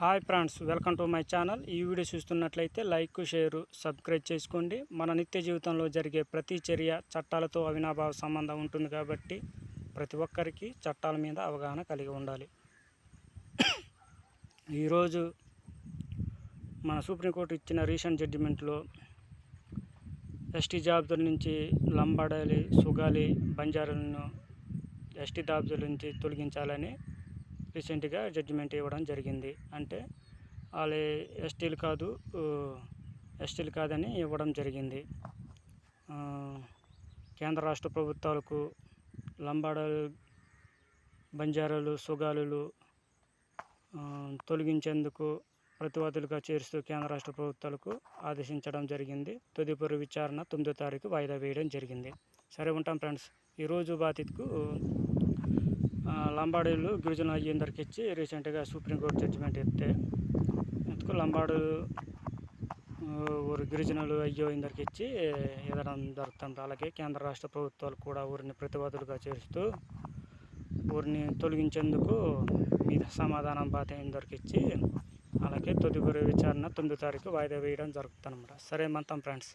Hi friends welcome to my channel. ఈ video చూస్తున్నట్లయితే like share subscribe చేసుకోండి. మన నిత్య జీవితంలో జరిగే ప్రతి చర్య చట్టాలతో అవినాభావ సంబంధం ఉంటుంది కాబట్టి ప్రతి ఒక్కరికి చట్టాల మీద అవగాహన కలిగి ఉండాలి. ఈరోజు మన సుప్రీంకోర్టు ఇచ్చిన రీసెంట్ జడ్జిమెంట్లో ఎస్టీ జాబ్దుల నుంచి లంబాడాలి సుగాలి బంజారాలను ఎస్టీ జాబ్దుల నుంచి తొలగించాలని రీసెంట్గా జడ్జిమెంట్ ఇవ్వడం జరిగింది. అంటే వాళ్ళు ఎస్టీలు కాదు ఎస్టీలు కాదని ఇవ్వడం జరిగింది. కేంద్ర రాష్ట్ర ప్రభుత్వాలకు లంబాడలు బంజారాలు సుగాలులు తొలగించేందుకు ప్రతివాదులుగా చేరుస్తూ కేంద్ర రాష్ట్ర ప్రభుత్వాలకు ఆదేశించడం జరిగింది. తదుపరి విచారణ తొమ్మిదో తారీఖు వాయిదా వేయడం జరిగింది. సరే ఉంటాం ఫ్రెండ్స్. ఈరోజు బాధితుకు లంబాడీలు గిరిజన అయ్యేందరికి ఇచ్చి రీసెంట్గా సుప్రీంకోర్టు జడ్జిమెంట్ ఇస్తే ఎందుకు లంబాడు ఊరు గిరిజనులు అయ్యో ఇందరికి ఇచ్చి ఎదడం జరుగుతుంది? అలాగే కేంద్ర రాష్ట్ర ప్రభుత్వాలు కూడా ఊరిని ప్రతివాదులుగా చేరుస్తూ ఊరిని తొలగించేందుకు మీద సమాధానం బాధ ఇందరికి ఇచ్చి అలాగే తదుపరి విచారణ తొమ్మిది తారీఖు వాయిదా వేయడం జరుగుతుంది అనమాట సరే మంతం ఫ్రెండ్స్.